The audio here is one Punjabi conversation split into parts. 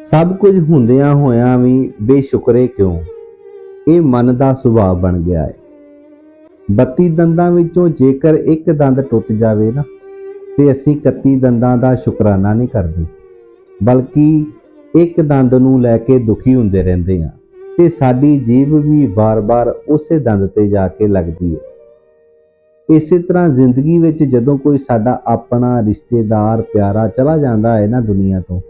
ਸਭ ਕੁਝ ਹੁੰਦਿਆਂ ਹੋਇਆਂ ਵੀ ਬੇਸ਼ੁਕਰੇ ਕਿਉਂ? ਇਹ ਮਨ ਦਾ ਸੁਭਾਅ ਬਣ ਗਿਆ ਹੈ 32 ਦੰਦਾਂ ਵਿੱਚੋਂ ਜੇਕਰ ਇੱਕ ਦੰਦ ਟੁੱਟ ਜਾਵੇ ਨਾ, ਤੇ ਅਸੀਂ 31 ਦੰਦਾਂ ਦਾ ਸ਼ੁਕਰਾਨਾ ਨਹੀਂ ਕਰਦੇ, ਬਲਕਿ ਇੱਕ ਦੰਦ ਨੂੰ ਲੈ ਕੇ ਦੁਖੀ ਹੁੰਦੇ ਰਹਿੰਦੇ ਹਾਂ, ਤੇ ਸਾਡੀ ਜੀਬ ਵੀ ਬਾਰ-ਬਾਰ ਉਸੇ ਦੰਦ ਤੇ ਜਾ ਕੇ ਲੱਗਦੀ ਹੈ ਇਸੇ ਤਰ੍ਹਾਂ ਜ਼ਿੰਦਗੀ ਵਿੱਚ ਜਦੋਂ ਕੋਈ ਸਾਡਾ ਆਪਣਾ ਰਿਸ਼ਤੇਦਾਰ, ਪਿਆਰਾ ਚਲਾ ਜਾਂਦਾ ਹੈ ਨਾ ਦੁਨੀਆ ਤੋਂ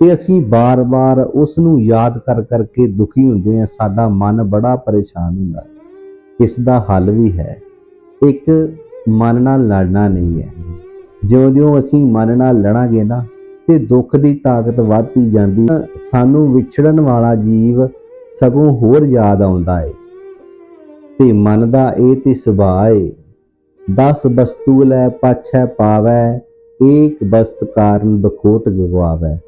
ਤੇ ਅਸੀਂ ਬਾਰ-ਬਾਰ ਉਸ ਨੂੰ ਯਾਦ ਕਰ ਕਰਕੇ ਦੁਖੀ ਹੁੰਦੇ ਹਾਂ, ਸਾਡਾ ਮਨ ਬੜਾ ਪਰੇਸ਼ਾਨ ਹੁੰਦਾ ਹੈ। ਇਸ ਦਾ ਹੱਲ ਵੀ ਹੈ। ਇੱਕ ਮਨ ਨਾਲ ਲੜਨਾ ਨਹੀਂ ਹੈ। ਜਿਉਂ-ਜਿਉਂ ਅਸੀਂ ਮਨ ਨਾਲ ਲੜਾਂਗੇ ਨਾ, ਤੇ ਦੁੱਖ ਦੀ ਤਾਕਤ ਵੱਧਦੀ ਜਾਂਦੀ ਸਾਨੂੰ ਵਿਛੜਨ ਵਾਲਾ ਜੀਵ ਸਗੋਂ ਹੋਰ ਯਾਦ ਆਉਂਦਾ ਏ ਤੇ ਮਨ ਦਾ ਇਹ ਤੇ ਸੁਭਾਅ ਏ ਦਸ ਵਸਤੂ ਲੈ, ਪਾਛੈ ਪਾਵੈ, ਏਕ ਬਸਤ ਕਾਰਨ ਬਖੋਟ ਗਵਾਵੈ।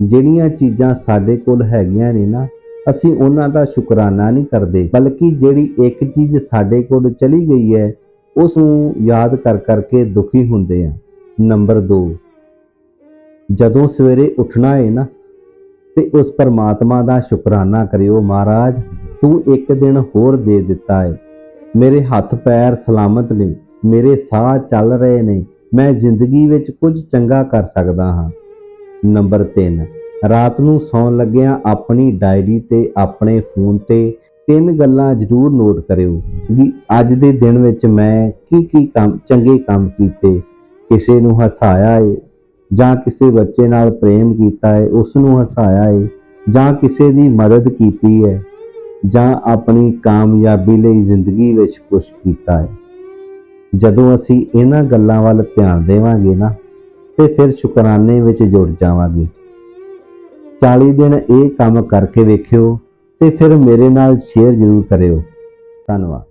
ਜਿਹੜੀਆਂ ਚੀਜ਼ਾਂ ਸਾਡੇ ਕੋਲ ਹੈਗੀਆਂ ਨੇ ਨਾ, ਅਸੀਂ ਉਹਨਾਂ ਦਾ ਸ਼ੁਕਰਾਨਾ ਨਹੀਂ ਕਰਦੇ, ਬਲਕਿ ਜਿਹੜੀ ਇੱਕ ਚੀਜ਼ ਸਾਡੇ ਕੋਲ ਚਲੀ ਗਈ ਹੈ ਉਸ ਨੂੰ ਯਾਦ ਕਰ ਕਰਕੇ ਦੁਖੀ ਹੁੰਦੇ ਆ। ਨੰਬਰ 2 ਜਦੋਂ ਸਵੇਰੇ ਉੱਠਣਾ ਹੈ ਨਾ, ਤੇ ਉਸ ਪਰਮਾਤਮਾ ਦਾ ਸ਼ੁਕਰਾਨਾ ਕਰਿਓ, ਮਹਾਰਾਜ, ਤੂੰ ਇੱਕ ਦਿਨ ਹੋਰ ਦੇ ਦਿੱਤਾ ਹੈ ਮੇਰੇ ਹੱਥ ਪੈਰ ਸਲਾਮਤ ਨੇ, ਮੇਰੇ ਸਾਹ ਚੱਲ ਰਹੇ ਨੇ, ਮੈਂ ਜ਼ਿੰਦਗੀ ਵਿੱਚ ਕੁਝ ਚੰਗਾ ਕਰ ਸਕਦਾ ਹਾਂ। ਨੰਬਰ 3 ਰਾਤ ਨੂੰ ਸੌਣ ਲੱਗਿਆਂ ਆਪਣੀ ਡਾਇਰੀ ਤੇ ਆਪਣੇ ਫੋਨ ਤੇ ਤਿੰਨ ਗੱਲਾਂ ਜ਼ਰੂਰ ਨੋਟ ਕਰਿਓ ਕਿ ਅੱਜ ਦੇ ਦਿਨ ਵਿੱਚ ਮੈਂ ਕੀ ਕੀ ਕੰਮ, ਚੰਗੇ ਕੰਮ ਕੀਤੇ, ਕਿਸੇ ਨੂੰ ਹਸਾਇਆ ਏ, ਜਾਂ ਕਿਸੇ ਬੱਚੇ ਨਾਲ ਪ੍ਰੇਮ ਕੀਤਾ ਹੈ ਉਸ ਨੂੰ ਹਸਾਇਆ ਹੈ ਜਾਂ ਕਿਸੇ ਦੀ ਮਦਦ ਕੀਤੀ ਹੈ ਜਾਂ ਆਪਣੀ ਕਾਮਯਾਬੀ ਲਈ ਜ਼ਿੰਦਗੀ ਵਿੱਚ ਕੁਝ ਕੀਤਾ ਹੈ ਜਦੋਂ ਅਸੀਂ ਇਹਨਾਂ ਗੱਲਾਂ ਵੱਲ ਧਿਆਨ ਦੇਵਾਂਗੇ ਨਾ, ਤੇ ਫਿਰ ਸ਼ੁਕਰਾਨੇ ਵਿੱਚ ਜੁੜ ਜਾਵਾਂਗੇ। 40 ਦਿਨ ਇਹ ਕੰਮ ਕਰਕੇ ਵੇਖਿਓ ਤੇ ਫਿਰ ਮੇਰੇ ਨਾਲ ਸ਼ੇਅਰ ਜ਼ਰੂਰ ਕਰਿਓ। ਧੰਨਵਾਦ।